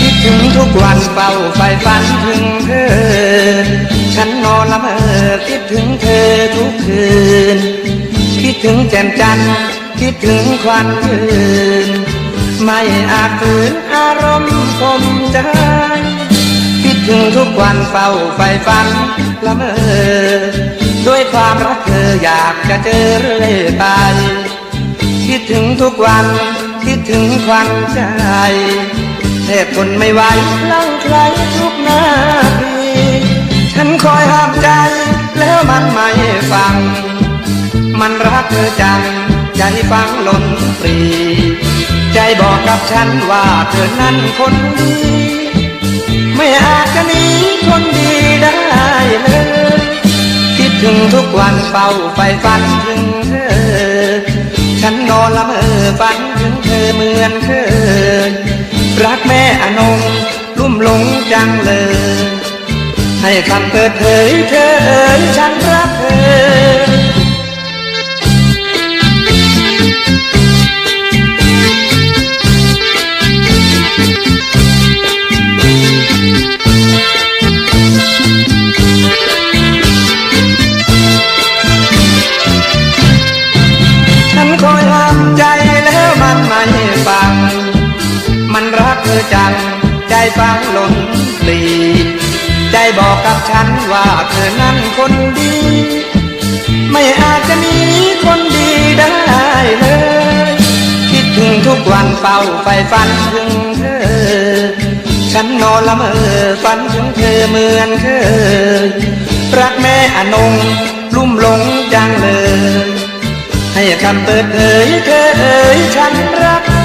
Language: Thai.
คิดถึงทุกวันเฝ้าไฟฝันถึงเธอ ฉันนอนละเมอคิดถึงเธอทุกคืน คิดถึงแจ่มจันทร์คิดถึงควันคืน ไม่อาจฝืนอารมณ์ผมใจคิดถึงทุกวันเฝ้าไฟฝันละเมอด้วยความรักเธออยากจะเจอเรื่อยไป คิดถึงทุกวัน คิดถึงควันใจแทบทนไม่ไหวลังใครทุกนาทีฉันคอยห้ามใจ แล้วมันไม่ฟัง มันรักเธอจัง ใจฟังหล่นปรี ใจบอกกับฉันว่าเธอนั้นคนดีไม่อาจจะหนีคนดีได้เลย คิดถึงทุกวันเฝ้าไฟฝันถึงเธอ ละเมอฝันถึงเธอเหมือนเคยรักแม่อนงลุ่มหลงจังเลย ให้คำเปิดเผยเธอเอ๋ยฉันรักเธอ อจัง ใจฟังหล่นปลีใจบอกกับฉันว่าเธอนั้นคนดี ไม่อาจจะมีคนดีได้เลย คิดถึงทุกวันเฝ้าไฟฝันถึงเธอ ฉันนอนละเมอฝันถึงเธอเหมือนเคยรักแม่อนงลุ่มหลงจังเลย ให้คำเปิดเผยเธอเอ่ยฉันรัก